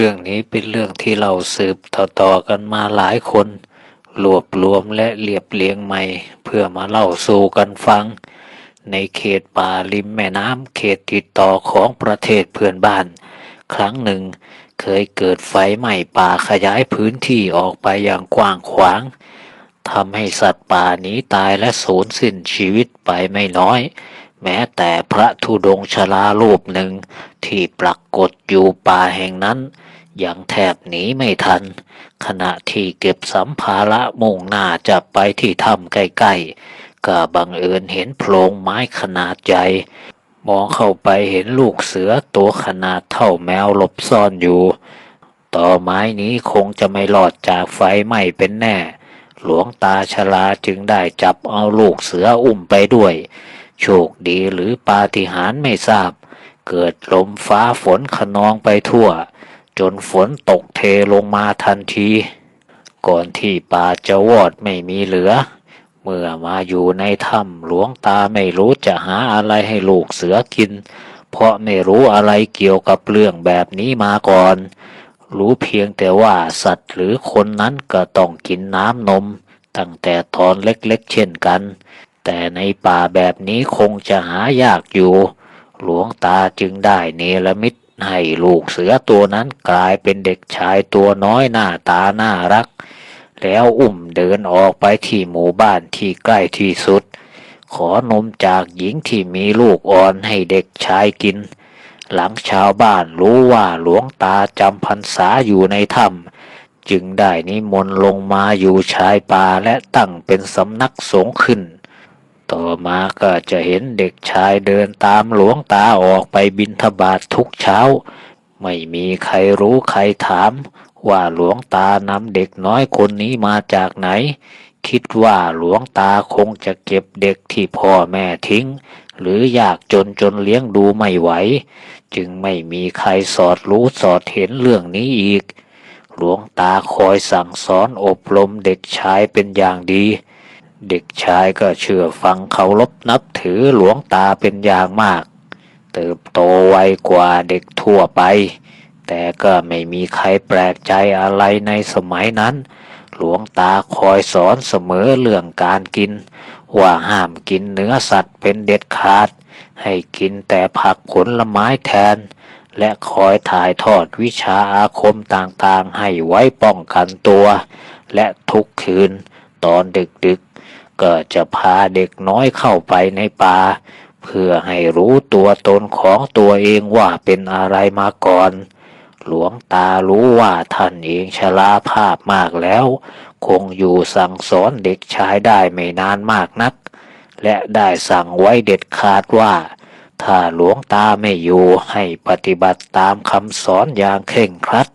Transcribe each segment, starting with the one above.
เรื่องนี้เป็นเรื่องที่เราสืบต่อๆกันมาหลายคน รวบรวมและเรียบเรียงใหม่ เพื่อมาเล่าสู่กันฟัง ในเขตป่าริมแม่น้ำเขตติดต่อของประเทศเพื่อนบ้าน ครั้งหนึ่ง เคยเกิดไฟไหม้ป่าขยายพื้นที่ออกไปอย่างกว้างขวางทำให้สัตว์ป่าหนีตายและสูญสิ้นชีวิตไปไม่น้อย แม้แต่พระธุดงค์ชรารูปหนึ่งที่ปรากฏอยู่ป่าแห่งนั้น ยังแทบหนีไม่ทัน ขณะที่เก็บสัมภาระมุ่งหน้าจะไปที่ถ้ำใกล้ๆก็บังเอิญเห็นโพรงไม้ขนาดใหญ่มองเข้าไปเห็นลูกเสือตัวขนาดเท่าแมวหลบซ่อนอยู่ ต่อไม้นี้คงจะไม่รอดจากไฟไหม้เป็นแน่ หลวงตาชลาจึงได้จับเอาลูกเสืออุ้มไปด้วย โชคดีหรือปาฏิหาริย์ไม่ทราบ เกิดลมฟ้าฝนขนองไปทั่ว จนฝนตกเทลงมาทันที ก่อนที่ป่าจะวอดไม่มีเหลือ เมื่อมาอยู่ในถ้ำหลวงตาไม่รู้จะหาอะไรให้ลูกเสือกิน เพราะไม่รู้อะไรเกี่ยวกับเรื่องแบบนี้มาก่อน รู้เพียงแต่ว่าสัตว์หรือคนนั้นก็ต้องกินน้ำนม ตั้งแต่ตอนเล็กๆเช่นกัน แต่ในป่าแบบนี้คงจะหายากอยู่ หลวงตาจึงได้เนรมิต ให้ลูกเสือตัวนั้นกลายเป็นเด็กชายตัวน้อยหน้าตาน่ารัก แล้วอุ้มเดินออกไปที่หมู่บ้านที่ใกล้ที่สุด ขอนมจากหญิงที่มีลูกอ่อนให้เด็กชายกิน หลังชาวบ้านรู้ว่าหลวงตาจำพรรษาอยู่ในถ้ำจึงได้นิมนต์ลงมาอยู่ชายป่าและตั้งเป็นสำนักสงฆ์ขึ้น ต่อมาก็จะเห็นเด็กชายเดินตามหลวงตาออกไปบิณฑบาตทุกเช้า ไม่มีใครรู้ใครถาม ว่าหลวงตานำเด็กน้อยคนนี้มาจากไหน คิดว่าหลวงตาคงจะเก็บเด็กที่พ่อแม่ทิ้ง หรืออยากจนจนเลี้ยงดูไม่ไหว จึงไม่มีใครสอดรู้สอดเห็นเรื่องนี้อีก หลวงตาคอยสั่งสอนอบรมเด็กชายเป็นอย่างดี เด็กชายก็เชื่อฟังเคารพนับถือหลวงตาเป็นอย่างมาก เติบโตไวกว่าเด็กทั่วไป แต่ก็ไม่มีใครแปลกใจอะไรในสมัยนั้น หลวงตาคอยสอนเสมอเรื่องการกิน ว่าห้ามกินเนื้อสัตว์เป็นเด็ดขาด ให้กินแต่ผักผลไม้แทน และคอยถ่ายทอดวิชาอาคมต่างๆ ให้ไว้ป้องกันตัว และทุกคืนตอนดึกๆ ก็จะพาเด็กน้อยเข้าไปในป่า เพื่อให้รู้ตัวตนของตัวเองว่าเป็นอะไรมาก่อน หลวงตารู้ว่าท่านเองชราภาพมากแล้ว คงอยู่สั่งสอนเด็กชายได้ไม่นานมากนัก และได้สั่งไว้เด็ดขาดว่า ถ้าหลวงตาไม่อยู่ให้ปฏิบัติตามคำสอนอย่างเคร่งครัด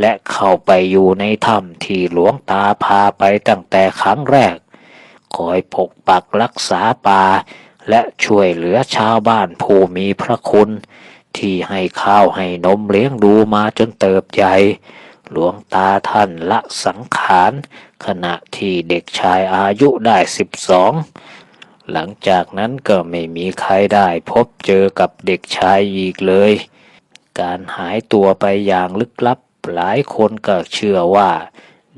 และเข้าไปอยู่ในถ้ำที่หลวงตาพาไปตั้งแต่ครั้งแรก คอยปกปักรักษาป่า และช่วยเหลือชาวบ้านผู้มีพระคุณ ที่ให้ข้าวให้นมเลี้ยงดูมาจนเติบใหญ่ หลวงตาท่านละสังขาร ขณะที่เด็กชายอายุได้สิบสองหลังจากนั้นก็ไม่มีใครได้พบเจอกับเด็กชายอีกเลย การหายตัวไปอย่างลึกลับหลายคนก็เชื่อว่า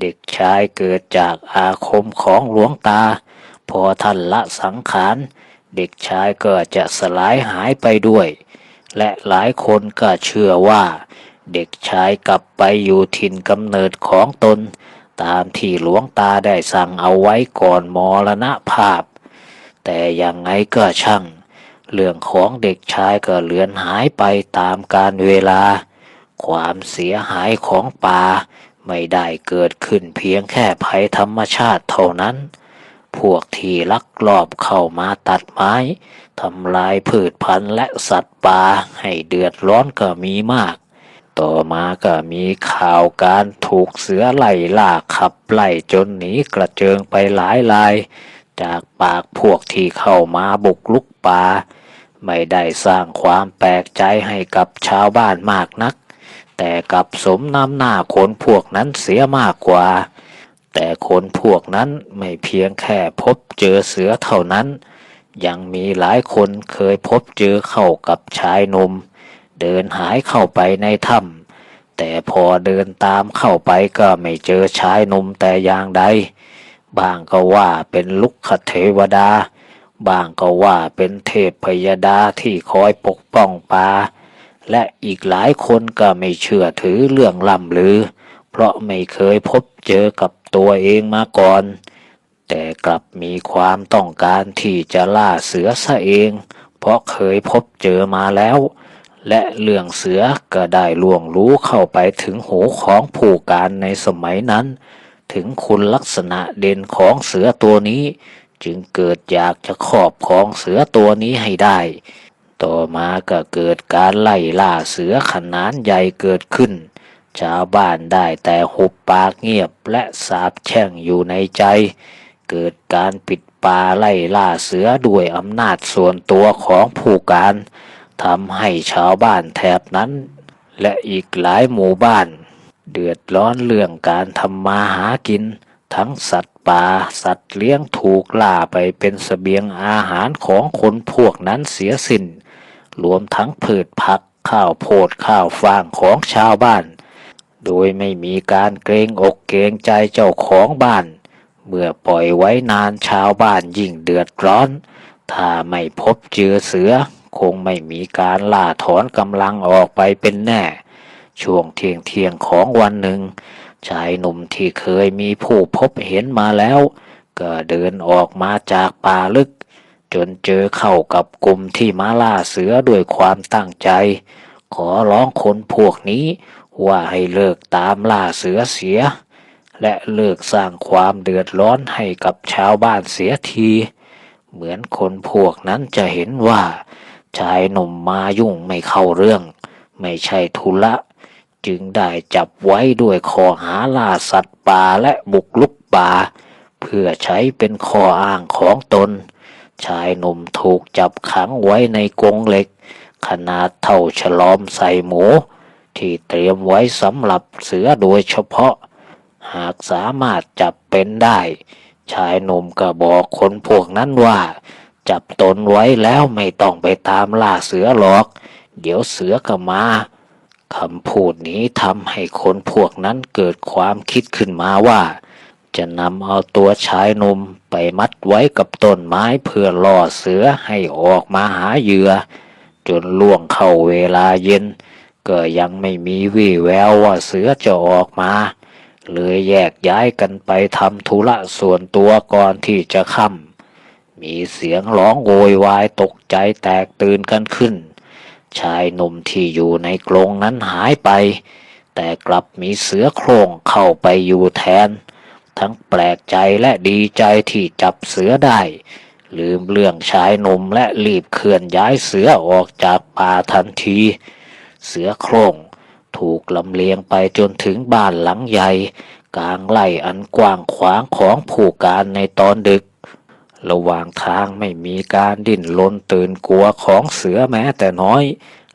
เด็กชายเกิดจากอาคมของหลวงตา พอท่านละสังขาร เด็กชายก็จะสลายหายไปด้วย และหลายคนก็เชื่อว่า เด็กชายกลับไปอยู่ถิ่นกำเนิดของตน ตามที่หลวงตาได้สั่งเอาไว้ก่อนมรณภาพ แต่ยังไงก็ช่าง เรื่องของเด็กชายก็เลือนหายไปตามกาลเวลา ความเสียหายของป่า ไม่ได้เกิดขึ้นเพียงแค่ภัยธรรมชาติเท่านั้น พวกที่ลักลอบเข้ามาตัดไม้ทำลายพืชพันธุ์และสัตว์ป่าให้เดือดร้อนก็มีมาก ต่อมาก็มีข่าวการถูกเสือไล่ล่าขับไล่จนหนีกระเจิงไปหลายราย จากปากพวกที่เข้ามาบุกลุกป่าไม่ได้สร้างความแปลกใจให้กับชาวบ้านมากนัก แต่กับสมน้ำหน้าคนพวกนั้นเสียมากกว่า แต่คนพวกนั้นไม่เพียงแค่พบเจอเสือเท่านั้น ยังมีหลายคนเคยพบเจอเข้ากับชายหนุ่มเดินหายเข้าไปในถ้ำแต่พอเดินตามเข้าไปก็ไม่เจอชายหนุ่มแต่อย่างใดบางก็ว่าเป็นลุกขเทวดา บางก็ว่าเป็นเทพพยดาที่คอยปกป้องป่า และอีกหลายคนก็ไม่เชื่อถือเรื่องล่ำลือ เพราะไม่เคยพบเจอกับตัวเองมาก่อน แต่กลับมีความต้องการที่จะล่าเสือซะเอง เพราะเคยพบเจอมาแล้ว และเรื่องเสือก็ได้ล่วงรู้เข้าไปถึงหูของผู้การในสมัยนั้น ถึงคุณลักษณะเด่นของเสือตัวนี้ จึงเกิดอยากจะครอบครองเสือตัวนี้ให้ได้ ต่อมาก็เกิดการไล่ล่าเสือขนาดใหญ่เกิดขึ้น ชาวบ้านได้แต่หุบปากเงียบและสาบแช่งอยู่ในใจ เกิดการปิดป่าไล่ล่าเสือด้วยอำนาจส่วนตัวของผู้การทำให้ชาวบ้านแถบนั้น และอีกหลายหมู่บ้าน เดือดร้อนเรื่องการทำมาหากิน ทั้งสัตว์ป่าสัตว์เลี้ยงถูกล่าไปเป็นสเสบียงอาหารของคนพวกนั้นเสียสิ้น รวมทั้งพืชผักข้าวโพดข้าวฟางของชาวบ้าน โดยไม่มีการเกรงอกเกรงใจเจ้าของบ้าน เมื่อปล่อยไว้นานชาวบ้านยิ่งเดือดร้อน ถ้าไม่พบเจอเสือ คงไม่มีการล่าถอนกำลังออกไปเป็นแน่ ช่วงเที่ยงเที่ยงของวันหนึ่ง ชายหนุ่มที่เคยมีผู้พบเห็นมาแล้ว ก็เดินออกมาจากป่าลึก จนเจอเข้ากับกลุ่มที่มาล่าเสือด้วยความตั้งใจ ขอร้องคนพวกนี้ว่าให้เลิกตามล่าเสือเสีย และเลิกสร้างความเดือดร้อนให้กับชาวบ้านเสียที เหมือนคนพวกนั้นจะเห็นว่า ชายหนุ่มมายุ่งไม่เข้าเรื่อง ไม่ใช่ธุระจึงได้จับไว้ด้วยข้อหาล่าสัตว์ป่าและบุกลุกป่า เพื่อใช้เป็นข้ออ้างของตน ชายหนุ่มถูกจับขังไว้ในกรงเหล็ก ขนาดเท่าฉลอมใส่หมู ที่เตรียมไว้สำหรับเสือโดยเฉพาะ หากสามารถจับเป็นได้ ชายหนุ่มก็บอกคนพวกนั้นว่า จับตนไว้แล้วไม่ต้องไปตามล่าเสือหรอก เดี๋ยวเสือก็มาคำพูดนี้ทำให้คนพวกนั้นเกิดความคิดขึ้นมาว่า จะนำเอาตัวชายหนุ่มไปมัดไว้กับต้นไม้เพื่อล่อเสือให้ออกมาหาเหยื่อ จนล่วงเข้าเวลาเย็น ก็ยังไม่มีวี่แววว่าเสือจะออกมา เลยแยกย้ายกันไปทำธุระส่วนตัวก่อนที่จะค่ำมีเสียงร้องโวยวายตกใจแตกตื่นกันขึ้น ชายหนุ่มที่อยู่ในกรงนั้นหายไป แต่กลับมีเสือโคร่งเข้าไปอยู่แทน ทั้งแปลกใจและดีใจที่จับเสือได้ ลืมเรื่องชายหนุ่มและรีบเคลื่อนย้ายเสือออกจากป่าทันที เสือโคร่งถูกลำเลียงไปจนถึงบ้านหลังใหญ่ กลางไร่อันกว้างขวางของผู้การในตอนดึก ระหว่างทางไม่มีการดิ้นรนตื่นกลัวของเสือแม้แต่น้อย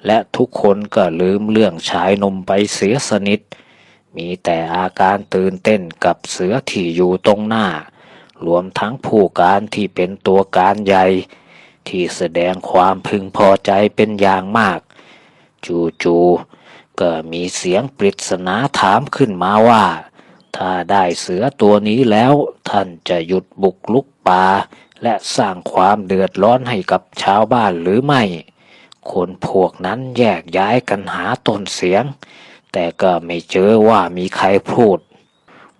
และทุกคนก็ลืมเรื่องชายนมไปเสียสนิท มีแต่อาการตื่นเต้นกับเสือที่อยู่ตรงหน้า รวมทั้งผู้การที่เป็นตัวการใหญ่ ที่แสดงความพึงพอใจเป็นอย่างมาก จู่ๆก็มีเสียงปริศนาถามขึ้นมาว่า ถ้าได้เสือตัวนี้แล้วท่านจะหยุดบุกลุกป่า และสร้างความเดือดร้อนให้กับชาวบ้านหรือไม่ คนพวกนั้นแยกย้ายกันหาต้นเสียง แต่ก็ไม่เจอว่ามีใครพูด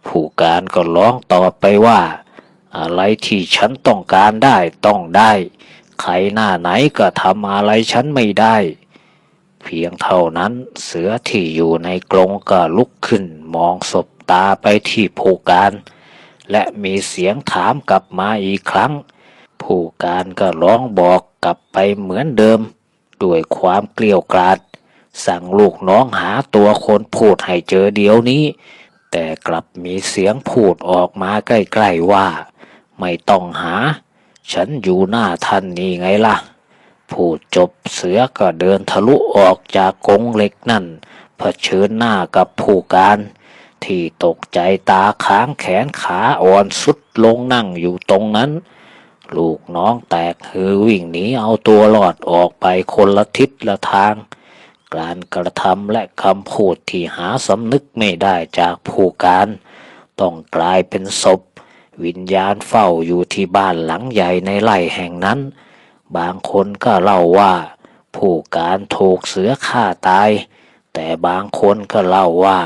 ผู้การก็ร้องตอบไปว่า อะไรที่ฉันต้องการได้ต้องได้ ใครหน้าไหนก็ทำอะไรฉันไม่ได้ เพียงเท่านั้นเสือที่อยู่ในกรงก็ลุกขึ้นมองศบตาไปที่ผู้การ และมีเสียงถามกลับมาอีกครั้ง ผู้การก็ร้องบอกกลับไปเหมือนเดิม ด้วยความเกลียวกราด สั่งลูกน้องหาตัวคนพูดให้เจอเดี๋ยวนี้ แต่กลับมีเสียงพูดออกมาใกล้ๆว่า ไม่ต้องหา ฉันอยู่หน้าท่านนี่ไงล่ะ พูดจบเสือก็เดินทะลุออกจากกงเหล็กนั่นเผชิญหน้ากับผู้การ ที่ตกใจตาค้างแขนขาอ่อนสุดลงนั่งอยู่ตรงนั้นลูกน้องแตกฮือวิ่งหนีเอาตัวรอดออกไปคนละทิศละทาง การกระทำและคำพูดที่หาสำนึกไม่ได้จากผู้การ ต้องกลายเป็นศพ วิญญาณเฝ้าอยู่ที่บ้านหลังใหญ่ในไร่แห่งนั้น บางคนก็เล่าว่า ผู้การถูกเสือฆ่าตาย แต่บางคนก็เล่าว่า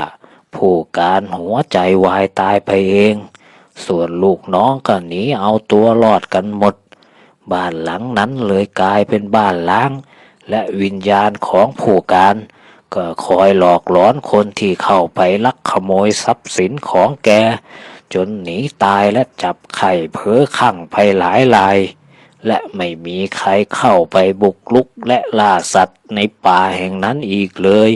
ผู้การหัวใจวายตายไปเอง ส่วนลูกน้องก็หนีเอาตัวรอดกันหมด บ้านหลังนั้นเลยกลายเป็นบ้านล้าง และวิญญาณของผู้การ ก็คอยหลอกหลอนคนที่เข้าไปลักขโมยทรัพย์สินของแก จนหนีตายและจับไข่เพ้อขั่งไปหลายลาย และไม่มีใครเข้าไปบุกลุกและล่าสัตว์ในป่าแห่งนั้นอีกเลย